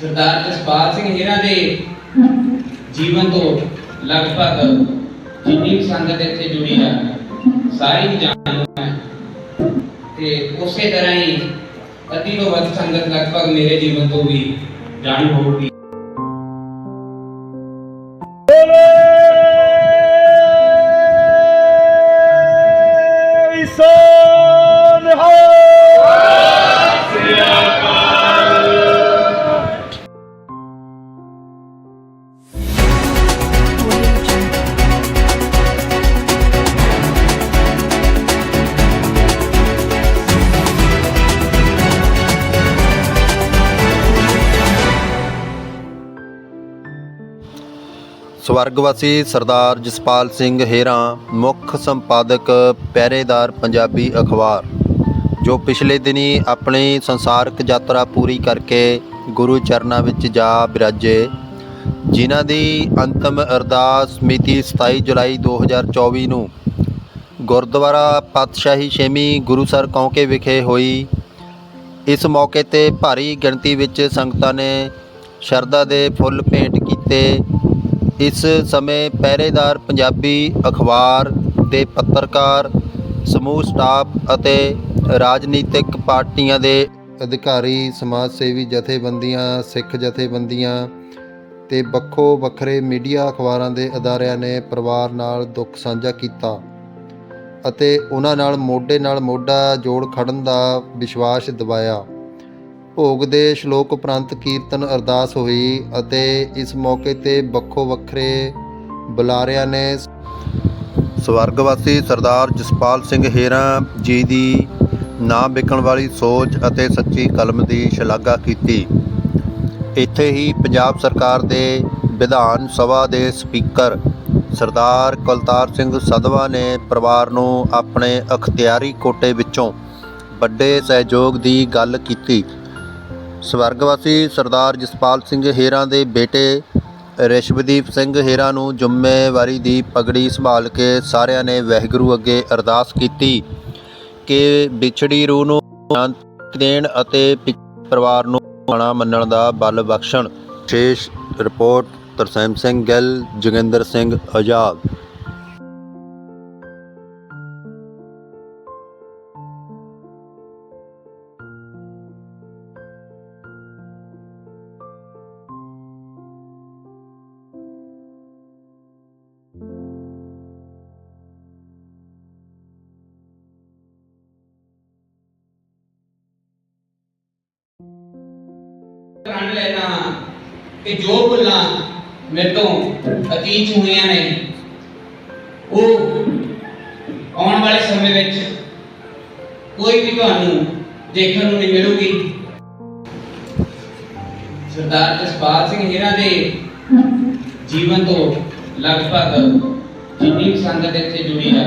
ਸਰਦਾਰ ਜਸਪਾਲ ਸਿੰਘ ਹੀਰਾ ਦੇ ਜੀਵਨ ਤੋਂ ਲਗਭਗ ਜਿੰਨੀ ਵੀ ਸੰਗਤ ਇੱਥੇ ਜੁੜੀ ਆ, ਸਾਰੀ ਜਾਣੂ ਹੈ। ਤੇ ਉਸੇ ਤਰ੍ਹਾਂ ਹੀ ਅੱਧੀ ਤੋਂ ਵੱਧ ਸੰਗਤ ਲਗਭਗ ਮੇਰੇ ਜੀਵਨ ਤੋਂ ਵੀ ਜਾਣੂ ਹੋਊਗੀ। ਸਵਰਗਵਾਸੀ ਸਰਦਾਰ ਜਸਪਾਲ ਸਿੰਘ ਹੇਰਾ, ਮੁੱਖ ਸੰਪਾਦਕ, ਪਹਿਰੇਦਾਰ ਪੰਜਾਬੀ ਅਖਬਾਰ, ਜੋ ਪਿਛਲੇ ਦਿਨੀ ਆਪਣੀ ਸੰਸਾਰਕ ਯਾਤਰਾ ਪੂਰੀ ਕਰਕੇ ਗੁਰੂ ਚਰਨਾਂ ਵਿੱਚ ਜਾ ਬਿਰਾਜੇ, ਜਿਨ੍ਹਾਂ ਦੀ ਅੰਤਮ ਅਰਦਾਸ ਮਿਤੀ 27 ਜੁਲਾਈ 2024 ਨੂੰ ਗੁਰਦੁਆਰਾ ਪਾਤਸ਼ਾਹੀ ਛੇਵੀਂ ਗੁਰੂਸਰ ਕੌਂਕੇ ਵਿਖੇ ਹੋਈ। ਇਸ ਮੌਕੇ ਤੇ ਭਾਰੀ ਗਿਣਤੀ ਵਿੱਚ ਸੰਗਤਾਂ ਨੇ ਸ਼ਰਧਾ ਦੇ ਫੁੱਲ ਭੇਂਟ ਕੀਤੇ। ਇਸ ਸਮੇਂ ਪਹਿਰੇਦਾਰ ਪੰਜਾਬੀ ਅਖਬਾਰ ਦੇ ਪੱਤਰਕਾਰ, ਸਮੂਹ ਸਟਾਫ ਅਤੇ ਰਾਜਨੀਤਿਕ ਪਾਰਟੀਆਂ ਦੇ ਅਧਿਕਾਰੀ ਸਮਾਜ ਸੇਵੀ ਜਥੇਬੰਦੀਆਂ, ਸਿੱਖ ਜਥੇਬੰਦੀਆਂ ਤੇ ਵੱਖੋ ਵੱਖਰੇ ਮੀਡੀਆ ਅਖਬਾਰਾਂ ਦੇ ਅਦਾਰਿਆਂ ਨੇ ਪਰਿਵਾਰ ਨਾਲ ਦੁੱਖ ਸਾਂਝਾ ਕੀਤਾ ਅਤੇ ਉਹਨਾਂ ਨਾਲ ਮੋਢੇ ਨਾਲ ਮੋਢਾ ਜੋੜ ਖੜਨ ਦਾ ਵਿਸ਼ਵਾਸ ਦਿਵਾਇਆ। ਭੋਗ ਦੇ ਸ਼ਲੋਕ ਉਪਰੰਤ ਕੀਰਤਨ ਅਰਦਾਸ ਹੋਈ ਅਤੇ ਇਸ ਮੌਕੇ ਤੇ ਵੱਖੋ ਵੱਖਰੇ ਬੁਲਾਰਿਆਂ ਨੇ ਸਵਰਗਵਾਸੀ ਸਰਦਾਰ ਜਸਪਾਲ ਸਿੰਘ ਹੇਰਾ ਜੀ ਦੀ ਨਾ ਵਿਕਣ ਵਾਲੀ ਸੋਚ ਅਤੇ ਸੱਚੀ ਕਲਮ ਦੀ ਸ਼ਲਾਘਾ ਕੀਤੀ। ਇੱਥੇ ਹੀ ਪੰਜਾਬ ਸਰਕਾਰ ਦੇ ਵਿਧਾਨ ਸਭਾ ਦੇ ਸਪੀਕਰ ਸਰਦਾਰ ਕੁਲਤਾਰ ਸਿੰਘ ਸਦਵਾ ਨੇ ਪਰਿਵਾਰ ਨੂੰ ਆਪਣੇ ਅਖਤਿਆਰੀ ਕੋਟੇ ਵਿੱਚੋਂ ਵੱਡੇ ਸਹਿਯੋਗ ਦੀ ਗੱਲ ਕੀਤੀ। ਸਵਰਗਵਾਸੀ ਸਰਦਾਰ ਜਸਪਾਲ ਸਿੰਘ ਹੇਰਾ ਦੇ ਬੇਟੇ ਰਿਸ਼ਵਦੀਪ ਸਿੰਘ ਹੇਰਾ ਨੂੰ ਜ਼ਿੰਮੇਵਾਰੀ ਦੀ ਪਗੜੀ ਸੰਭਾਲ ਕੇ ਸਾਰਿਆਂ ਨੇ ਵਾਹਿਗੁਰੂ ਅੱਗੇ ਅਰਦਾਸ ਕੀਤੀ ਕਿ ਵਿਛੜੀ ਰੂਹ ਨੂੰ ਸ਼ਾਂਤੀ ਦੇਣ ਅਤੇ ਪਰਿਵਾਰ ਨੂੰ ਖਾਣਾ ਮੰਨਣ ਦਾ ਬਲ ਬਖਸ਼ਣ। ਵਿਸ਼ੇਸ਼ ਰਿਪੋਰਟ ਤਰਸੇਮ ਸਿੰਘ ਗਿੱਲ, ਜੋਗਿੰਦਰ ਸਿੰਘ ਆਜ਼ਾਦ ਪ੍ਰਣ ਲੈਣਾ ਕਿ ਜੋ ਭੁੱਲਾਂ ਮੇਰੇ ਤੋਂ ਅਤੀਤ ਹੋਈਆਂ ਨੇ, ਉਹ ਆਉਣ ਵਾਲੇ ਸਮੇਂ ਵਿੱਚ ਕੋਈ ਵੀ ਤੁਹਾਨੂੰ ਦੇਖਣ ਨੂੰ ਨਹੀਂ ਮਿਲੂਗੀ। ਸਰਦਾਰ ਜਸਪਾਲ ਸਿੰਘ ਹੀਰਾ ਦੇ ਜੀਵਨ ਤੋਂ ਲਗਭਗ ਜਿੰਨੀ ਸੰਗਤ ਇੱਥੇ ਜੁੜੀ ਆ,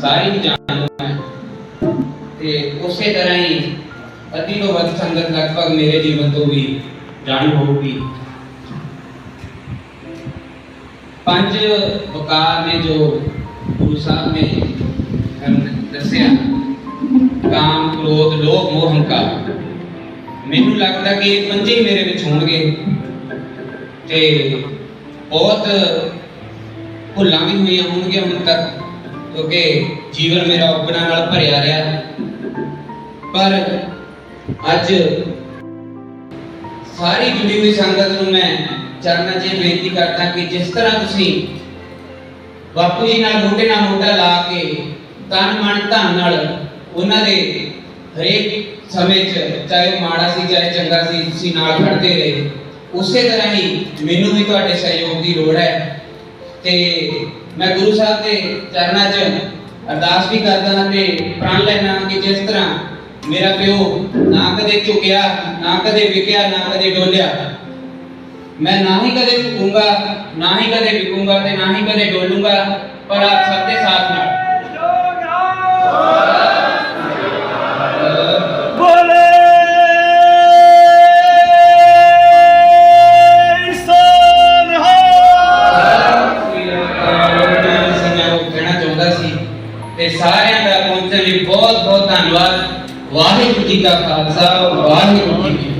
ਸਾਰੀ ਜਾਣੂ ਹੈ। ਤੇ ਉਸੇ ਤਰ੍ਹਾਂ ਹੀ ਅੱਧੀ ਤੋਂ ਵੱਧ ਸੰਗਤ ਲਗਭਗ ਮੇਰੇ ਜੀਵਨ ਤੋਂ ਵੀ ਜਾਣੂ ਹੋਊਗੀ ਪੰਜ ਵਕਾਰ ਨੇ ਜੋ ਗੁਰੂ ਸਾਹਿਬ ਨੇ ਸਾਨੂੰ ਦੱਸਿਆ ਕਾਮ ਕ੍ਰੋਧ ਲੋਭ ਮੋਹ ਹੰਕਾਰ ਮੈਨੂੰ ਲੱਗਦਾ ਕਿ ਇਹ ਪੰਜੇ ਹੀ ਮੇਰੇ ਵਿੱਚ ਹੋਣਗੇ ਤੇ ਬਹੁਤ ਭੁੱਲਾਂ ਵੀ ਹੋਈਆਂ ਹੋਣਗੀਆਂ ਹੁਣ ਤੱਕ ਕਿਉਂਕਿ ਜੀਵਨ ਮੇਰਾ ਉਪਨਾ ਨਾਲ ਭਰਿਆ ਰਿਹਾ ਪਰ ਅੱਜ ਸਾਰੀ ਜੁੜੀ ਹੋਈ ਸੰਗਤ ਨੂੰ ਮੈਂ ਚਰਨਾਂ 'ਚ ਬੇਨਤੀ ਕਰਦਾ ਕਿ ਜਿਸ ਤਰ੍ਹਾਂ ਤੁਸੀਂ ਬਾਪੂ ਜੀ ਨਾਲ ਮੋਢੇ ਨਾਲ ਮੋਢਾ ਲਾ ਕੇ ਤਨ ਮਨ ਧਨ ਨਾਲ ਉਹਨਾਂ ਦੇ ਹਰੇਕ ਸਮੇਂ 'ਚ ਚਾਹੇ ਮਾੜਾ ਸੀ ਚਾਹੇ ਚੰਗਾ ਸੀ ਤੁਸੀਂ ਨਾਲ ਖੜਦੇ ਰਹੇ, ਉਸੇ ਤਰ੍ਹਾਂ ਹੀ ਮੈਨੂੰ ਵੀ ਤੁਹਾਡੇ ਸਹਿਯੋਗ ਦੀ ਲੋੜ ਹੈ। ਤੇ ਮੈਂ ਗੁਰੂ ਸਾਹਿਬ ਦੇ ਚਰਨਾਂ 'ਚ ਅਰਦਾਸ ਵੀ ਕਰਦਾ ਹਾਂ ਤੇ ਪ੍ਰਣ ਲੈਣਾ ਕਿ ਜਿਸ ਤਰ੍ਹਾਂ ਮੇਰਾ ਪਿਓ ਨਾ ਕਦੇ ਝੁਕਿਆ ਨਾ ਕਦੇ ਵਿਕਿਆ ਨਾ ਕਦੇ ਡੋਲਿਆ। ਮੈਂ ਨਾ ਹੀ ਕਦੇ ਝੁਕੂੰਗਾ ਨਾ ਹੀ ਕਦੇ ਵਿਕੂੰਗਾ ਤੇ ਨਾ ਹੀ ਕਦੇ ਡੋਲੂੰਗਾ ਪਰ ਆਪ ਸਭ ਦੇ ਸਾਥ ਨਾਲ। ਸਾਰਿਆਂ ਦਾ ਪਹੁੰਚਣ ਲਈ ਬਹੁਤ ਬਹੁਤ ਧੰਨਵਾਦ। ਵਾਹਿਗੁਰੂ ਜੀ ਦਾ ਖਾਲਸਾ ਵਾਹਿਗੁਰੂ ਜੀ ਕੀ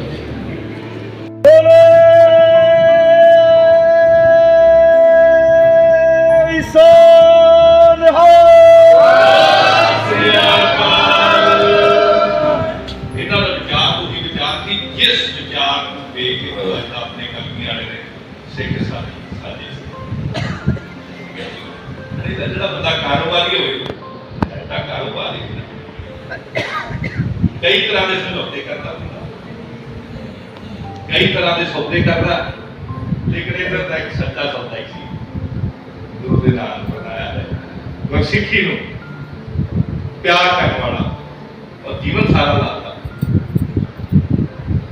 ਜਿਹੜਾ ਬੰਦਾ ਕਾਰੋਬਾਰੀ ਹੋਵੇ ਤਾਂ ਕਾਰੋਬਾਰੀ ਕਈ ਤਰ੍ਹਾਂ ਦੇ ਸਮਝੌਤੇ ਕਰਦਾ ਹੁੰਦਾ ਕਈ ਤਰ੍ਹਾਂ ਦੇ ਸੌਦੇ ਕਰਦਾ। ਲੇਕਿਨ ਇਹ ਤਾਂ ਇੱਕ ਸੱਚਾ ਸੌਦਾ ਹੀ ਸੀ। ਗੁਰੂ ਦੇ ਨਾਲ ਬਣਾਇਆ ਹੈ। ਗੁਰਸਿੱਖੀ ਨੂੰ ਪਿਆਰ ਕਰਨ ਵਾਲਾ ਔਰ ਜੀਵਨ ਸਾਰਾ ਲਾਤਾ।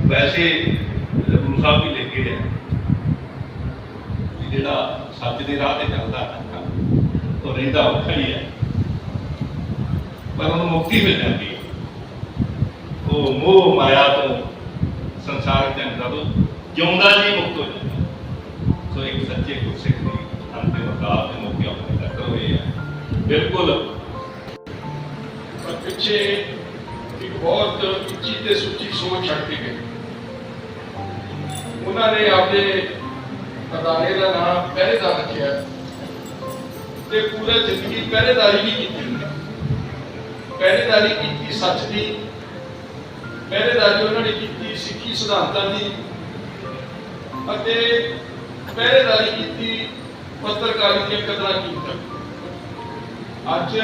ਵੈਸੇ ਗੁਰੂ ਸਾਹਿਬ ਵੀ ਲਿਖ ਕੇ ਹੈ ਜਿਹੜਾ ਸੱਚ ਦੇ ਰਾਹ ਤੇ ਚੱਲਦਾ ਹੈ ਉਹ ਰਹਿੰਦਾ ਔਖਾ ਹੀ ਹੈ। ਪਰ ਉਹਨੂੰ ਮੁਕਤੀ ਮਿਲ ਜਾਂਦੀ ਹੈ। ਉਹ ਮੋਹ ਮਾਇਆ ਤੋਂ ਸੰਸਾਰ ਦੇ ਤੋਂ ਜਿਉਂਦਾ ਜੀ ਮੁਕਤ ਹੋ ਜਾਂਦਾ। ਸੋ ਇੱਕ ਸੱਚੇ ਗੁਰਸਿੱਖ ਦੀ ਅੰਤਿਮ ਅਕਾਲ ਦੇ ਮੌਕੇ ਆਪਣੇ ਤੱਕ ਹੋਏ ਆ। ਬਿਲਕੁਲ। ਪਰ ਪਿੱਛੇ ਇੱਕ ਬਹੁਤ ਉੱਚੀ ਤੇ ਸੁੱਚੀ ਸੋਚ ਛੱਡ ਕੇ ਗਏ। ਉਹਨਾਂ ਨੇ ਆਪਣੇ ਅਦਾਰੇ ਦਾ ਨਾਮ ਪਹਿਰੇਦਾਰ ਰੱਖਿਆ ਤੇ ਪੂਰਾ ਜ਼ਿੰਦਗੀ ਪਹਿਰੇਦਾਰੀ ਵੀ ਕੀਤੀ। ਪਹਿਰੇਦਾਰੀ ਕੀਤੀ ਸੱਚ ਦੀ ਪਹਿਰੇਦਾਰੀ ਉਹਨਾਂ ਨੇ ਕੀਤੀ ਸਿੱਖੀ ਸਿਧਾਂਤਾਂ ਦੀ ਅਤੇ ਪਹਿਰੇਦਾਰੀ ਕੀਤੀ ਪੱਤਰਕਾਰੀ ਦੀਆਂ ਕਦਰਾਂ ਕੀਮਤਾਂ ਅੱਜ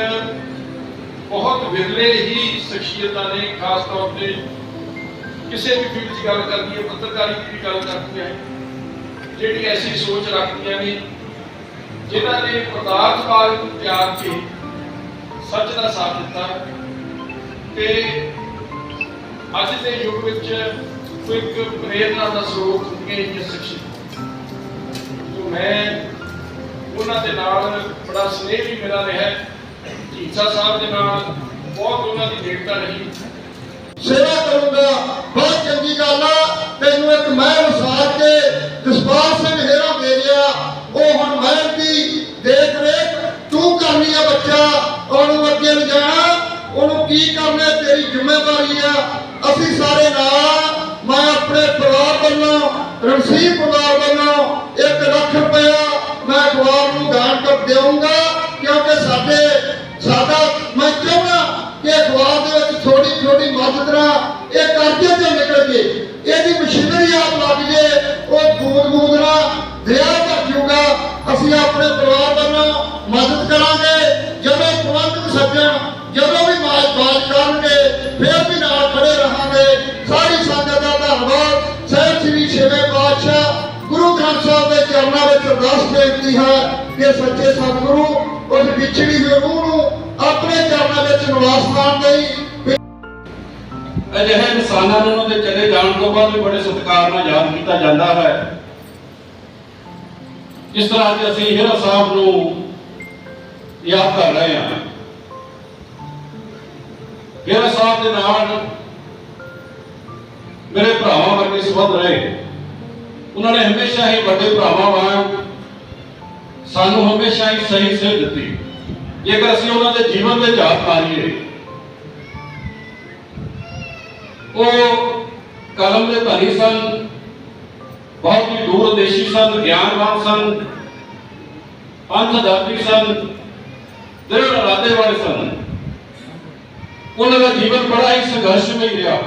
ਬਹੁਤ ਵਿਰਲੇ ਹੀ ਸ਼ਖਸੀਅਤਾਂ ਨੇ, ਖਾਸ ਤੌਰ ਤੇ ਕਿਸੇ ਵੀ ਫੀਲਡ 'ਚ ਗੱਲ ਕਰਦੀ ਹੈ, ਪੱਤਰਕਾਰੀ ਦੀ ਵੀ ਗੱਲ ਕਰਦੀ ਹੈ, ਜਿਹੜੀ ਐਸੀ ਸੋਚ ਰੱਖਦੀਆਂ ਨੇ, ਜਿਨ੍ਹਾਂ ਨੇ ਪਦਾਰਥਵਾਦ ਨੂੰ ਤਿਆਗ ਕੇ ਸੱਚ ਦਾ ਸਾਥ ਦਿੱਤਾ ਤੇ ਅੱਜ ਦੇ ਯੁੱਗ ਵਿੱਚ ਕੋਈ ਇੱਕ ਪ੍ਰੇਰਨਾ ਦਾ ਸਰੋਤ ਹੁੰਦੀਆਂ ਇਹ ਸ਼ਖਸੀਅਤਾਂ ਜੋ ਮੈਂ ਉਹਨਾਂ ਦੇ ਨਾਲ ਬੜਾ ਸਨੇਹ ਵੀ ਮੇਰਾ ਰਿਹਾ ਢੀਂਸਾ ਸਾਹਿਬ ਦੇ ਨਾਲ ਬਹੁਤ ਉਹਨਾਂ ਦੀ ਨੇੜਤਾ ਰਹੀ। ਸੇਵਾ ਕਰੂੰਗਾ, ਬਹੁਤ ਚੰਗੀ ਗੱਲ ਆ। ਤੈਨੂੰ ਇੱਕ ਮਹਿਲ ਵਸਾ ਕੇ ਜਸਪਾਲ ਸਿੰਘ ਹੇਰਾ ਦੇ ਗਿਆ ਉਹ ਹੁਣ ਮਹਿਲ ਦੀ ਦੇਖ ਰੇਖ ਤੂੰ ਕਰਨੀ ਆ ਬੱਚਾ। ਉਹਨੂੰ ਅੱਗੇ ਲਿਜਾਣਾ। ਉਹਨੂੰ ਕੀ ਕਰਨਾ ਤੇਰੀ ਜ਼ਿੰਮੇਵਾਰੀ ਆ। ਅਸੀਂ ਸਾਰੇ ਨਾਲ ਮੈਂ ਆਪਣੇ ਪਰਿਵਾਰ ਵੱਲੋਂ ਰਣਸੀਰ ਪਰਿਵਾਰ ਵੱਲੋਂ ਇੱਕ ਸ੍ਰੀ ਛੇਵੇਂ ਪਾਤਸ਼ਾਹ ਗੁਰੂ ਗ੍ਰੰਥ ਸਾਹਿਬ ਦੇ ਚਰਨਾਂ ਵਿੱਚ ਅਰਦਾਸ ਬੇਨਤੀ ਹੈ ਕਿ ਸੱਚੇ ਸਤਿਗੁਰੂ ਉਸ ਵਿਛੜੀ ਹੋਈ ਰੂਹ ਨੂੰ ਆਪਣੇ ਚਰਨਾਂ ਵਿੱਚ ਨਿਵਾਸ ਮਾਣ ਦੇਈ ਅਜਿਹੇ ਇਨਸਾਨਾਂ ਨੂੰ ਉਹਨਾਂ ਦੇ ਚਲੇ ਜਾਣ ਤੋਂ ਬਾਅਦ ਵੀ ਬੜੇ ਸਤਿਕਾਰ ਨਾਲ ਯਾਦ ਕੀਤਾ ਜਾਂਦਾ ਹੈ। ਇਸ ਤਰ੍ਹਾਂ ਅੱਜ ਅਸੀਂ ਹੀਰਾ ਸਾਹਿਬ ਨੂੰ ਯਾਦ ਕਰ ਰਹੇ ਹਾਂ। ਹੀਰਾ ਸਾਹਿਬ ਦੇ ਨਾਲ ਸੰਬੰਧ ਰਹੇ। ਉਹਨਾਂ ਨੇ ਹਮੇਸ਼ਾ ਹੀ ਵੱਡੇ ਭਰਾਵਾਂ ਵਾਂਗ ਸਾਨੂੰ ਹਮੇਸ਼ਾ ਹੀ ਸਹੀ ਸੇਧ ਦਿੱਤੀ। ਜੇਕਰ ਅਸੀਂ ਉਹਨਾਂ ਦੇ ਜੀਵਨ ਦੇ ਝਾਤ ਮਾਰੀਏ ਉਹ ਕਲਮ ਦੇ ਧਨੀ ਸਨ, ਬਹੁਤ ਹੀ ਦੂਰਦੇਸ਼ੀ ਸਨ, ਗਿਆਨਵਾਨ ਸਨ, ਪੰਥ ਸਨ, ਦ੍ਰਿੜ ਇਰਾਦੇ ਵਾਲੇ ਸਨ। ਉਹਨਾਂ ਦਾ ਜੀਵਨ ਬੜਾ ਹੀ ਸੰਘਰਸ਼ਮਈ ਰਿਹਾ।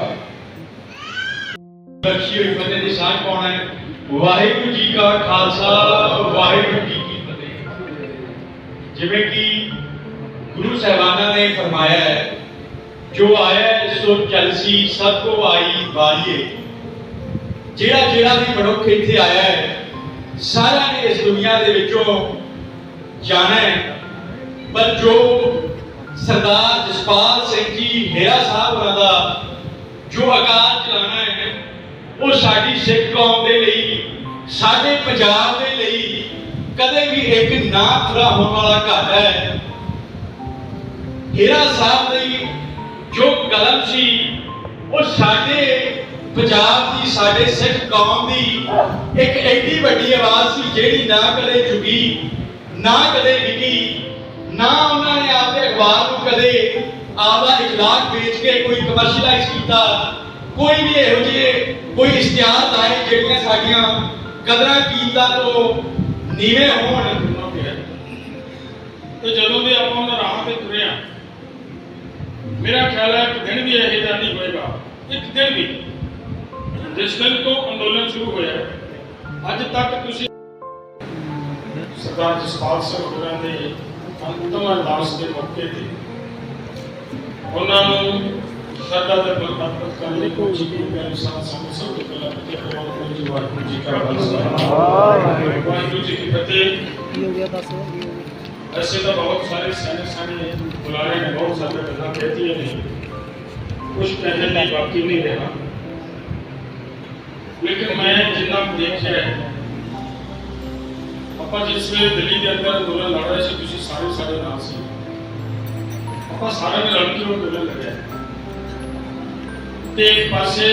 ਬਖਸ਼ੀ ਹੋਈ ਫਤਿਹ ਦੀ ਸਾਂਝ ਪਾਉਣਾ ਹੈ। ਵਾਹਿਗੁਰੂ ਜੀ ਕਾ ਖਾਲਸਾ, ਵਾਹਿਗੁਰੂ ਜੀ ਕੀ ਫਤਿਹ। ਜਿਵੇਂ ਕਿ ਗੁਰੂ ਸਾਹਿਬਾਨਾਂ ਨੇ ਫਰਮਾਇਆ ਹੈ, ਜੋ ਆਇਆ ਸੋ ਚਲਸੀ ਸਭ ਕੋ ਆਈ ਵਾਰੀਏ। ਜਿਹੜਾ ਜਿਹੜਾ ਵੀ ਮਨੁੱਖ ਇੱਥੇ ਆਇਆ ਹੈ, ਸਾਰਿਆਂ ਨੇ ਇਸ ਦੁਨੀਆ ਦੇ ਵਿੱਚੋਂ ਜਾਣਾ ਹੈ। ਪਰ ਜੋ ਸਰਦਾਰ ਜਸਪਾਲ ਸਿੰਘ ਜੀ, ਹੇਰਾ ਸਾਹਿਬ ਹੋਰਾਂ ਦਾ ਜੋ ਆਕਾਰ ਚਲਾਣਾ ਹੈ ਉਹ ਸਾਡੀ ਸਿੱਖ ਕੌਮ ਦੇ ਲਈ, ਸਾਡੇ ਪੰਜਾਬ ਦੇ ਲਈ ਕਦੇ ਵੀ ਇੱਕ ਨਾ ਪੂਰਾ ਹੋਣ ਵਾਲਾ ਘਾਟਾ ਹੈ। ਹੀਰਾ ਸਾਹਿਬ ਦੀ ਜੋ ਕਲਮ ਸੀ, ਉਹ ਸਾਡੇ ਪੰਜਾਬ ਦੀ, ਸਾਡੇ ਸਿੱਖ ਕੌਮ ਦੀ ਇੱਕ ਐਡੀ ਵੱਡੀ ਆਵਾਜ਼ ਸੀ, ਜਿਹੜੀ ਨਾ ਕਦੇ ਝੁਕੀ, ਨਾ ਕਦੇ ਵਿਕੀ ਨਾ ਉਹਨਾਂ ਨੇ ਆਪਦੇ ਅਖਬਾਰ ਨੂੰ ਕਦੇ ਆਪਦਾ ਇਖਲਾਕ ਵੇਚ ਕੇ ਕੋਈ ਕਮਰਸ਼ੀਅਲਾਈਜ਼ ਕੀਤਾ। ਕੋਈ ਵੀ ਇਹੋ ਜਿਹੇ ਕੋਈ ਇਸ਼ਤਿਹਾਰ ਲਾਏ ਜਿਹੜੀਆਂ ਸਾਡੀਆਂ ਕਦਰਾਂ ਕੀਮਤਾਂ ਤੋਂ ਨੀਵੇਂ ਹੋਣ। ਤੇ ਜਦੋਂ ਦੇ ਆਪਾਂ ਉਹਨਾਂ ਰਾਹ ਤੇ ਤੁਰੇ ਆ, ਮੇਰਾ ਖਿਆਲ ਹੈ ਕਿ ਦਿਨ ਵੀ ਇਹੋ ਜਿਹਾ ਨਹੀਂ ਹੋਏਗਾ। ਇੱਕ ਦਿਨ ਵੀ। ਜਿਸ ਦਿਨ ਤੋਂ ਅੰਦੋਲਨ ਸ਼ੁਰੂ ਹੋਇਆ ਅੱਜ ਤੱਕ ਤੁਸੀਂ ਸਰਦਾਰ ਜਸਪਾਲ ਸਿੰਘ ਹੋਰਾਂ ਦੇ ਅੰਤਮ ਅਰਦਾਸ ਦੇ ਮੌਕੇ ਤੇ ਉਹਨਾਂ ਨੂੰ ਸ਼ਰਧਾ ਦੇ ਬਲ ਅਰਪਿਤ ਕਰਨ ਲਈ ਕੋਈ ਵੀ ਮੇਰੇ ਸਾਥ ਸੰਗ ਸਭ ਤੋਂ ਪਹਿਲਾਂ ਤੇ ਬਹੁਤ ਜੀ ਵਾਹਿਗੁਰੂ ਜੀ ਕਾ ਖਾਲਸਾ ਵਾਹਿਗੁਰੂ ਜੀ ਕੀ ਫਤਿਹ ऐसे तो बहुत सारे सैनिक साने बुलारे ने बहुत सारे गल्ला कहती है नहीं कुछ कहने की बाकी नहीं रहा लेकिन मैं जितना देखा है ਆਪਾਂ ਜਿਸ ਵੇਲੇ ਦਿੱਲੀ ਦੇ ਅੰਦਰ ਅੰਦੋਲਨ ਲੜ ਰਹੇ ਸੀ ਤੁਸੀਂ ਸਾਰੇ ਸਾਡੇ ਨਾਲ ਸੀ ਆਪਾਂ ਸਾਰਿਆਂ ਨੇ ਰਲ ਕੇ ਉਹ ਅੰਦੋਲਨ ਲੜਿਆ ਤੇ ਇੱਕ ਪਾਸੇ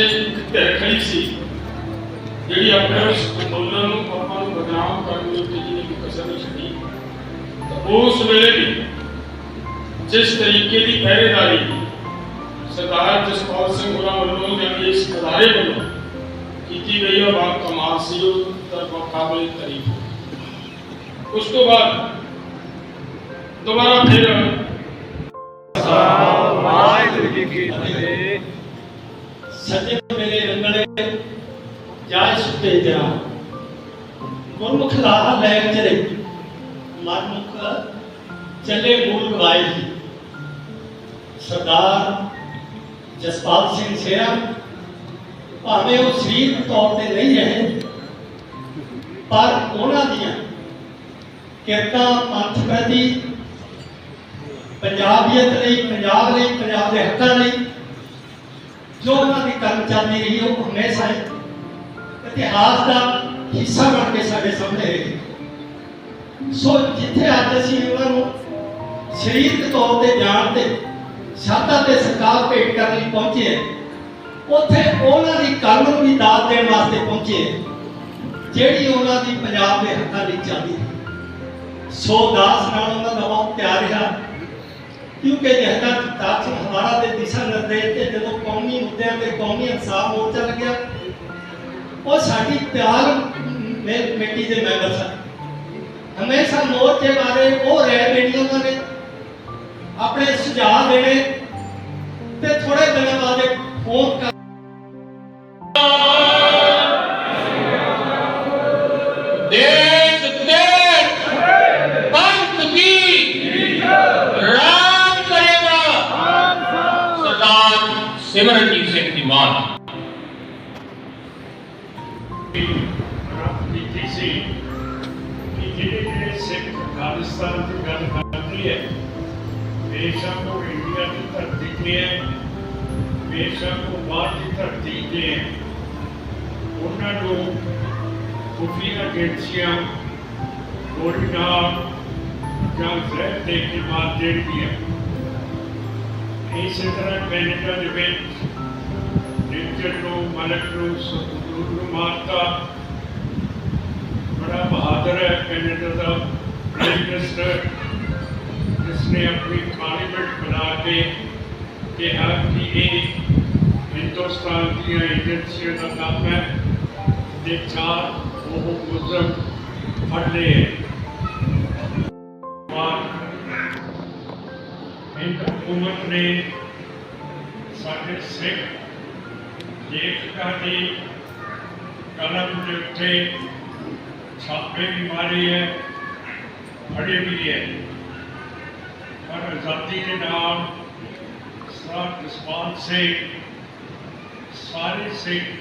ਧਿਰ ਖੜੀ ਸੀ, ਜਿਹੜੀ ਆਪਣੇ ਅੰਦੋਲਨ ਨੂੰ, ਆਪਾਂ ਨੂੰ ਬਦਨਾਮ ਕਰਨ ਦੀ ਉੱਤੇ ਜਿਹਨੇ ਕੋਈ ਕਸਰ ਨਹੀਂ ਛੱਡੀ ਉਸ ਵੇਲੇ ਵੀ ਜਿਸ ਤਰੀਕੇ ਦੀ ਪਹਿਰੇਦਾਰੀ ਸਰਦਾਰ ਜਸਪਾਲ ਸਿੰਘ ਹੋਰਾਂ ਵੱਲੋਂ ਜਾਂ ਇਸ ਅਦਾਰੇ ਵੱਲੋਂ ਕੀਤੀ ਗਈ ਉਹ ਬਾਤ ਕਮਾਲ ਸੀ, ਉਹ ਤਾਂ ਕਾਬਿਲ ਤਾਰੀਫ ਉਸ ਤੋਂ ਬਾਅਦ ਦੁਬਾਰਾ ਫਿਰ ਸੱਜੇ ਮੇਰੇ ਰੰਗਲੇ ਜਾਇ ਸੁਤੇ ਜਾ ਗੁਰਮੁਖ ਲਾਹ ਲੈ ਚਲੇ। ਮਨਮੁਖ ਚੱਲੇ ਮੂਲ ਗਵਾਈ ਸਰਦਾਰ ਜਸਪਾਲ ਸਿੰਘ ਸੇਰਾ ਭਾਵੇਂ ਉਹ ਸਰੀਰਕ ਤੌਰ ਤੇ ਨਹੀਂ ਰਹੇ, ਪਰ ਉਹਨਾਂ ਦੀਆਂ ਕਿਰਤਾਂ ਪੰਥ ਪ੍ਰਤੀ ਪੰਜਾਬੀਅਤ ਲਈ, ਪੰਜਾਬ ਲਈ, ਪੰਜਾਬ ਦੇ ਹੱਕਾਂ ਲਈ ਜੋ ਉਹਨਾਂ ਦੀ ਕੰਮ ਚੱਲਦੀ ਰਹੀ, ਉਹ ਹਮੇਸ਼ਾ ਇਤਿਹਾਸ ਦਾ ਹਿੱਸਾ ਬਣ ਕੇ ਸਾਡੇ ਸਾਹਮਣੇ ਰਹੀ। ਸੋ ਜਿੱਥੇ ਅੱਜ ਅਸੀਂ ਉਹਨਾਂ ਨੂੰ ਸਰੀਰਕ ਤੌਰ ਤੇ ਜਾਣ ਤੇ ਸ਼ਾਦਾ ਤੇ ਸਰਕਾਰ ਭੇਟ ਕਰਨ ਲਈ ਪਹੁੰਚੇ ਉੱਥੇ ਉਹਨਾਂ ਦੀ ਕਾਨੂੰਨ ਦੀ ਦਾਤ ਦੇਣ ਵਾਸਤੇ ਪਹੁੰਚੇ ਜਿਹੜੀ ਉਹਨਾਂ ਦੀ ਪੰਜਾਬ ਦੇ ਹੱਕਾਂ ਲਈ ਚੱਲਦੀ ਸੋ ਦਾਸ ਨਾਲ ਉਹਨਾਂ ਦਾ ਬਹੁਤ ਪਿਆਰ ਰਿਹਾ, ਕਿਉਂਕਿ ਜਿਹੜਾ ਦਾਸ ਹਮਾਰਾ ਦੇ ਦਿਸ਼ਾ ਨਿਰਦੇਸ਼ ਤੇ ਜਦੋਂ ਕੌਮੀ ਇਨਸਾਫ ਮੋਰਚਾ ਲੱਗਿਆ ਉਹ ਸਾਡੀ ਤਿਆਰ ਕਮੇਟੀ ਦੇ ਮੈਂਬਰ ਸਨ। ਹਮੇਸ਼ਾ ਮੋਰਚੇ ਬਾਰੇ ਉਹ ਰਹਿ ਦੇਣੀ ਉਹਨਾਂ ਨੇ ਆਪਣੇ ਸੁਝਾਅ ਦੇਣੇ ਤੇ ਥੋੜੇ ਦਿਨਾਂ ਬਾਅਦ ਫੋਨ ਸਿਮਰਨਜੀਤ ਸਿੰਘ ਦੀ ਮਾਂ ਕੀਤੀ ਸੀ। ਕਿ ਜਿਹੜੇ ਜਿਹੜੇ ਸਿੱਖ ਖਾਲਿਸਤਾਨ ਦੀ ਗੱਲ ਕਰਦੇ ਹੈ ਬੇਸ਼ੱਕ ਉਹ ਇੰਡੀਆ ਦੀ ਧਰਤੀ ਤੇ ਹੈ ਬੇਸ਼ੱਕ ਉਹ ਬਾਹਰ ਦੀ ਧਰਤੀ ਤੇ ਹੈ ਉਹਨਾਂ ਨੂੰ ਖੁਫੀਆ ਏਜੰਸੀਆਂ ਗੋਲੀ ਨਾਲ ਜਾਂ ਜ਼ਹਿਰ ਦੇ ਕੇ ਮਾਰ ਦੇਣਗੀਆਂ ਇਸੇ ਤਰ੍ਹਾਂ ਕੈਨੇਡਾ ਦੇ ਵਿੱਚ ਰਿਚਰਡ ਨੂੰ ਮਲਕ ਨੂੰ ਸੁਖਦੂਰ ਨੂੰ ਮਾਰਤਾ ਬੜਾ ਬਹਾਦਰ ਹੈ ਕੈਨੇਡਾ ਦਾ ਪ੍ਰਾਈਮ ਮਿਨਿਸਟਰ ਜਿਸਨੇ ਆਪਣੀ ਪਾਰਲੀਮੈਂਟ ਬਣਾ ਕੇ ਕਿਹਾ ਕਿ ਇਹ ਹਿੰਦੁਸਤਾਨ ਦੀਆਂ ਏਜੰਸੀਆਂ ਦਾ ਕੰਮ ਹੈ ਤੇ ਚਾਰ ਉਹ ਮੁਜ਼ਮ ਫੜ ਲਏ ਹਕੂਮਤ ਨੇ ਸਾਡੇ ਸਿੱਖ ਲੇਖਕਾਂ ਦੀ ਕਲਮ ਦੇ ਉੱਤੇ ਛਾਪੇ ਵੀ ਮਾਰੀ ਹੈ, ਫੜੇ ਵੀ ਹੈ। ਪਰ ਆਜ਼ਾਦੀ ਦੇ ਨਾਲ ਸਰਦਾਰ ਜਸਪਾਲ ਸਿੰਘ ਸਾਰੇ ਸਿੱਖ